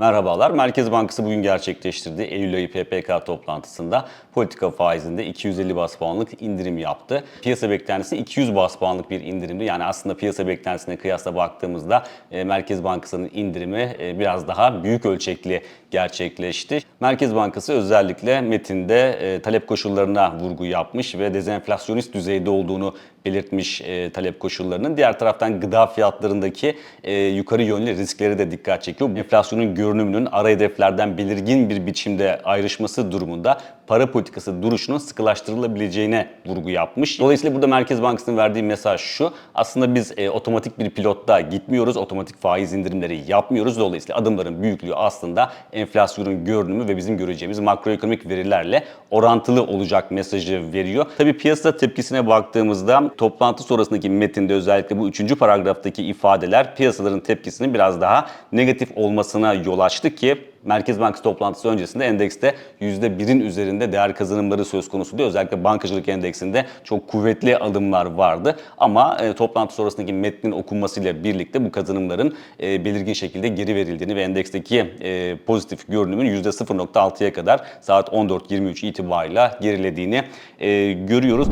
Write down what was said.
Merhabalar. Merkez Bankası bugün gerçekleştirdiği Eylül ayı PPK toplantısında politika faizinde 250 bas puanlık indirim yaptı. Piyasa beklentisi 200 bas puanlık bir indirimdi. Yani aslında piyasa beklentisine kıyasla baktığımızda e, Merkez Bankası'nın indirimi e, biraz daha büyük ölçekli gerçekleşti. Merkez Bankası özellikle metinde e, talep koşullarına vurgu yapmış ve dezenflasyonist düzeyde olduğunu belirtmiş e, talep koşullarının. Diğer taraftan gıda fiyatlarındaki e, yukarı yönlü riskleri de dikkat çekiyor. Enflasyonun görünümünün ara hedeflerden belirgin bir biçimde ayrışması durumunda para politikası duruşunun sıkılaştırılabileceğine vurgu yapmış. Dolayısıyla burada Merkez Bankası'nın verdiği mesaj şu. Aslında biz e, otomatik bir pilotta gitmiyoruz. Otomatik faiz indirimleri yapmıyoruz. Dolayısıyla adımların büyüklüğü aslında enflasyonun görünümü ve bizim göreceğimiz makroekonomik verilerle orantılı olacak mesajı veriyor. Tabii piyasa tepkisine baktığımızda toplantı sonrasındaki metinde özellikle bu üçüncü paragraftaki ifadeler piyasaların tepkisinin biraz daha negatif olmasına yol açtı ki Merkez Bankası toplantısı öncesinde endekste %1'in üzerinde değer kazanımları söz konusuydu. Özellikle bankacılık endeksinde çok kuvvetli adımlar vardı. Ama e, toplantı sonrasındaki metnin okunmasıyla birlikte bu kazanımların e, belirgin şekilde geri verildiğini ve endeksteki e, pozitif görünümün %0.6'ya kadar saat 14.23 itibariyle gerilediğini e, görüyoruz.